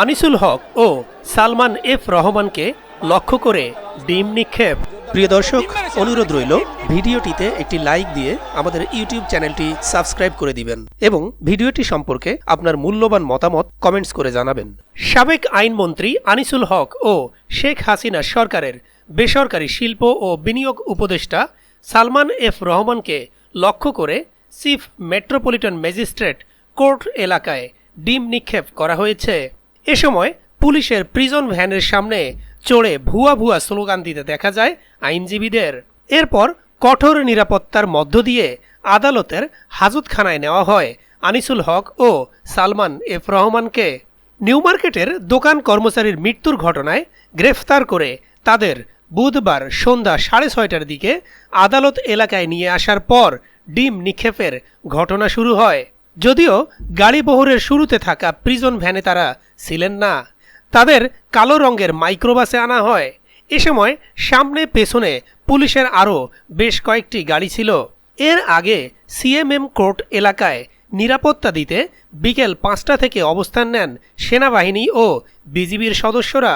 আনিসুল হক ও সালমান এফ রহমানকে লক্ষ্য করে ডিম নিক্ষেপ। প্রিয় দর্শক অনুরোধ রইল ভিডিওটিতে একটি লাইক দিয়ে আমাদের ইউটিউব চ্যানেলটি সাবস্ক্রাইব করে দিবেন এবং ভিডিওটি সম্পর্কে আপনার মূল্যবান মতামত কমেন্টস করে জানাবেন। সাবেক আইনমন্ত্রী আনিসুল হক ও শেখ হাসিনা সরকারের বেসরকারি শিল্প ও বিনিয়োগ উপদেষ্টা সালমান এফ রহমানকে লক্ষ্য করে চিফ মেট্রোপলিটন ম্যাজিস্ট্রেট কোর্ট এলাকায় ডিম নিক্ষেপ করা হয়েছে। এ সময় পুলিশের প্রিজন ভ্যানের সামনে চড়ে ভুয়া ভুয়া স্লোগান দিতে দেখা যায় আইনজীবীদের। এরপর কঠোর নিরাপত্তার মধ্য দিয়ে আদালতের হাজতখানায় নেওয়া হয় আনিসুল হক ও সালমান এফ রহমানকে। নিউ মার্কেটের দোকান কর্মচারীর মৃত্যুর ঘটনায় গ্রেফতার করে তাদের বুধবার সন্ধ্যা সাড়ে ছয়টার দিকে আদালত এলাকায় নিয়ে আসার পর ডিম নিক্ষেপের ঘটনা শুরু হয়। যদিও গাড়ি বহরের শুরুতে থাকা প্রিজন ভ্যানে তারা ছিলেন না, তাদের কালো রঙের মাইক্রোবাসে আনা হয়। এ সময় সামনে পেছনে পুলিশের আরও বেশ কয়েকটি গাড়ি ছিল। এর আগে সিএমএম কোর্ট এলাকায় নিরাপত্তা দিতে বিকেল পাঁচটা থেকে অবস্থান নেন সেনাবাহিনী ও বিজিবির সদস্যরা।